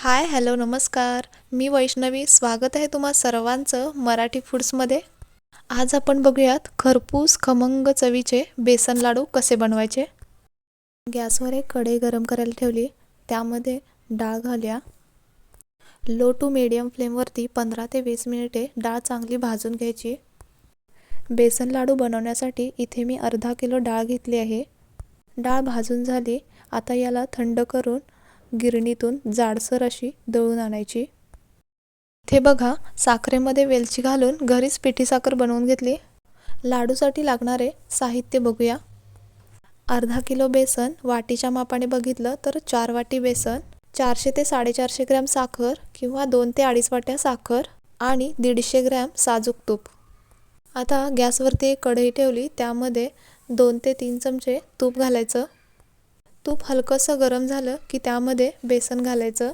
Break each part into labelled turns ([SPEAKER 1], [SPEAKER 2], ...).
[SPEAKER 1] Hi hello नमस्कार. मी वैष्णवी. स्वागत आहे तुम्हा सर्वांचं मराठी फूड्समध्ये. आज आपण बघूयात खरपूस खमंग चवीचे बेसन लाडू कसे बनवायचे? गॅसवर एक कढई गरम करायला ठेवली. त्यामध्ये डाळ घालूया. लो टू मिडियम फ्लेमवरती पंधरा ते वीस मिनिटे डाळ चांगली भाजून घ्यायची. बेसन लाडू बनवण्यासाठी इथे मी अर्धा किलो डाळ घेतली आहे. डाळ भाजून झाली. आता याला थंड करून गिरणीतून जाडसर अशी दळून आणायची. इथे बघा साखरेमध्ये वेलची घालून घरीच पिठी साखर बनवून घेतली. लाडूसाठी लागणारे साहित्य बघूया. अर्धा किलो बेसन वाटीच्या मापाने बघितलं तर चार वाटी बेसन चारशे ते साडेचारशे ग्रॅम साखर किंवा दोन ते अडीच वाट्या साखर आणि दीडशे ग्रॅम साजूक तूप. आता गॅसवरती एक कढई ठेवली त्यामध्ये दोन ते तीन चमचे तूप घालायचं. तूप हलकंसं गरम झालं की त्यामध्ये बेसन घालायचं.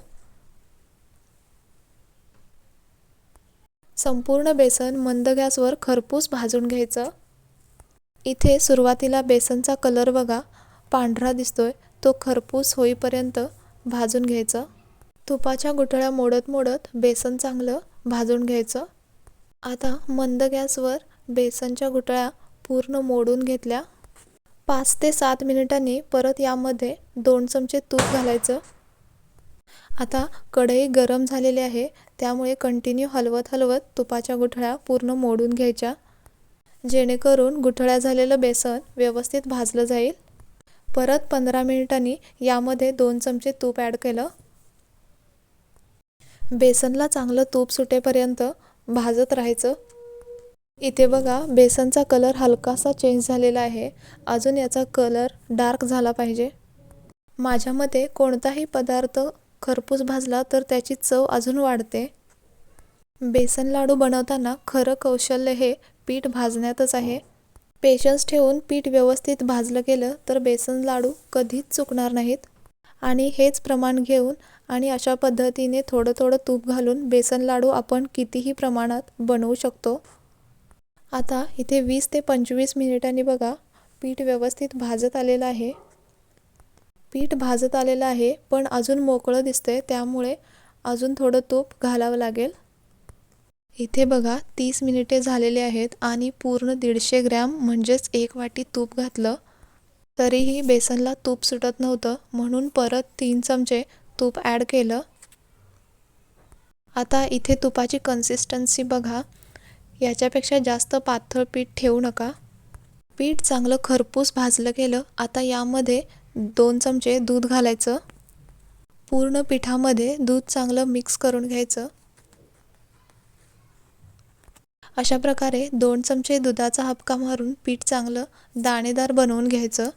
[SPEAKER 1] संपूर्ण बेसन मंद गॅसवर खरपूस भाजून घ्यायचं. इथे सुरुवातीला बेसनचा कलर बघा पांढरा दिसतोय तो खरपूस होईपर्यंत भाजून घ्यायचं. तुपाच्या गुठळ्या मोडत मोडत बेसन चांगलं भाजून घ्यायचं. आता मंद गॅसवर बेसनच्या गुठळ्या पूर्ण मोडून घेतल्या. पाच ते सात मिनिटांनी परत यामध्ये दोन चमचे तूप घालायचं. आता कढई गरम झालेली आहे त्यामुळे कंटिन्यू हलवत हलवत तुपाच्या गुठळ्या पूर्ण मोडून घ्यायच्या. जेणेकरून गुठळ्या झालेलं बेसन व्यवस्थित भाजलं जाईल. परत पंधरा मिनिटांनी यामध्ये दोन चमचे तूप ॲड केलं. बेसनला चांगलं तूप सुटेपर्यंत भाजत राहायचं. इथे बघा बेसनचा कलर हलकासा चेंज झालेला आहे. अजून याचा कलर डार्क झाला पाहिजे. माझ्या मते कोणताही पदार्थ खरपूस भाजला तर त्याची चव अजून वाढते. बेसन लाडू बनवताना खरं कौशल्य हे पीठ भाजण्यातच आहे. पेशन्स ठेवून पीठ व्यवस्थित भाजलं गेलं तर बेसन लाडू कधीच चुकणार नाहीत. आणि हेच प्रमाण घेऊन आणि अशा पद्धतीने थोडं थोडं तूप घालून बेसन लाडू आपण कितीही प्रमाणात बनवू शकतो. आता इथे वीस ते पंचवीस मिनिटांनी बघा पीठ व्यवस्थित भाजत आलेलं आहे. पीठ भाजत आलेलं आहे पण अजून मोकळं दिसतंय त्यामुळे अजून थोडं तूप घालावं लागेल. इथे बघा तीस मिनिटे झालेले आहेत आणि पूर्ण दीडशे ग्रॅम म्हणजेच एक वाटी तूप घातलं. तरीही बेसनला तूप सुटत नव्हतं म्हणून परत तीन चमचे तूप ॲड केलं. आता इथे तुपाची कन्सिस्टन्सी बघा. याच्यापेक्षा जास्त पातळ पीठ ठेवू नका. पीठ चांगलं खरपूस भाजलं गेलं आता यामध्ये दोन चमचे दूध घालायचं. पूर्ण पिठामध्ये दूध चांगलं मिक्स करून घ्यायचं. अशा प्रकारे दोन चमचे दुधाचा हपका मारून पीठ चांगलं दाणेदार बनवून घ्यायचं.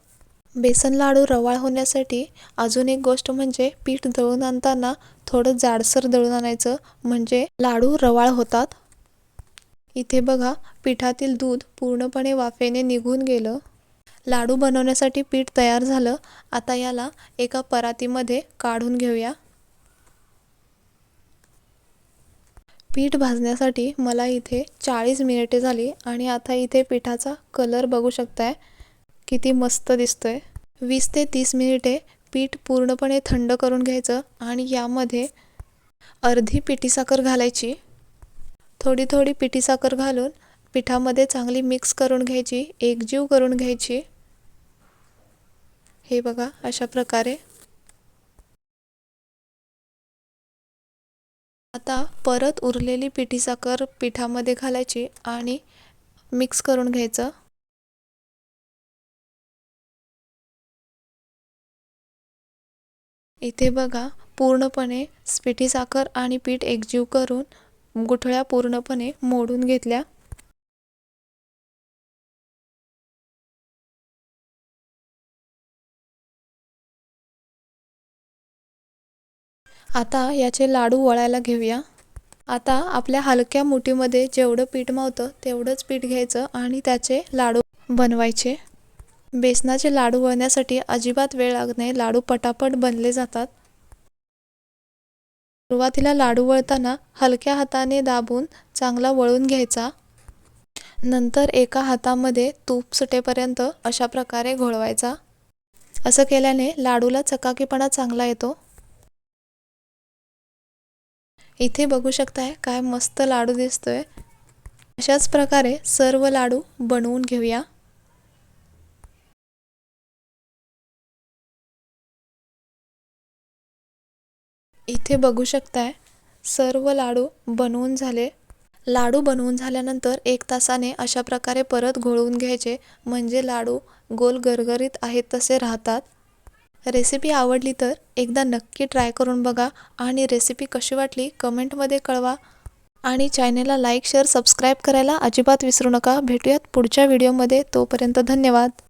[SPEAKER 1] बेसन लाडू रवाळ होण्यासाठी अजून एक गोष्ट म्हणजे पीठ दळून आणताना थोडं जाडसर दळून आणायचं. म्हणजे लाडू रवाळ होतात. इथे बघा पिठातील दूध पूर्णपणे वाफेने निघून गेलं. लाडू बनवण्यासाठी पीठ तयार झालं. आता याला एका परातीमध्ये काढून घेऊया. पीठ भाजण्यासाठी मला इथे चाळीस मिनिटे झाली आणि आता इथे पिठाचा कलर बघू शकताय. किती मस्त दिसतोय. वीस ते तीस मिनिटे पीठ पूर्णपणे थंड करून घ्यायचं आणि यामध्ये अर्धी पिठी साखर घालायची. थोडी थोडी पिठी साखर घालून पिठामध्ये चांगली मिक्स करून घ्यायची एकजीव करून घ्यायची. हे बघा अशा प्रकारे. आता परत उरलेली पिठी साखर पिठामध्ये घालायची आणि मिक्स करून घ्यायचं. इथे बघा पूर्णपणे पिठी साखर आणि पीठ एकजीव करून गुठळ्या पूर्णपणे मोडून घेतल्या. आता याचे लाडू वळायला घेऊया. आता आपल्या हलक्या मुठीमध्ये जेवढं पीठ मावतं तेवढंच पीठ घ्यायचं आणि त्याचे लाडू बनवायचे. बेसनाचे लाडू वळण्यासाठी अजिबात वेळ लागत नाही. लाडू पटापट बनले जातात. सुरुवातीला लाडू वळताना हलक्या हाताने दाबून चांगला वळून घ्यायचा. नंतर एका हातामध्ये तूप सुटेपर्यंत अशा प्रकारे घोळवायचा. असं केल्याने लाडूला चकाकीपणा चांगला येतो. इथे बघू शकताय काय मस्त लाडू दिसतोय. अशाच प्रकारे सर्व लाडू बनवून घेऊया. इथे बघू शकताय सर्व लाडू बनवून झाले. लाडू बनवून झाल्यानंतर एक तासाने अशा प्रकारे परत घोळवून घ्यायचे म्हणजे लाडू गोल गरगरीत आहेत तसे राहतात. रेसिपी आवडली तर एकदा नक्की ट्राय करून बघा आणि रेसिपी कशी वाटली कमेंटमध्ये कळवा. आणि चॅनेलला लाईक शेअर सबस्क्राईब करायला अजिबात विसरू नका. भेटूयात पुढच्या व्हिडिओमध्ये. तोपर्यंत धन्यवाद.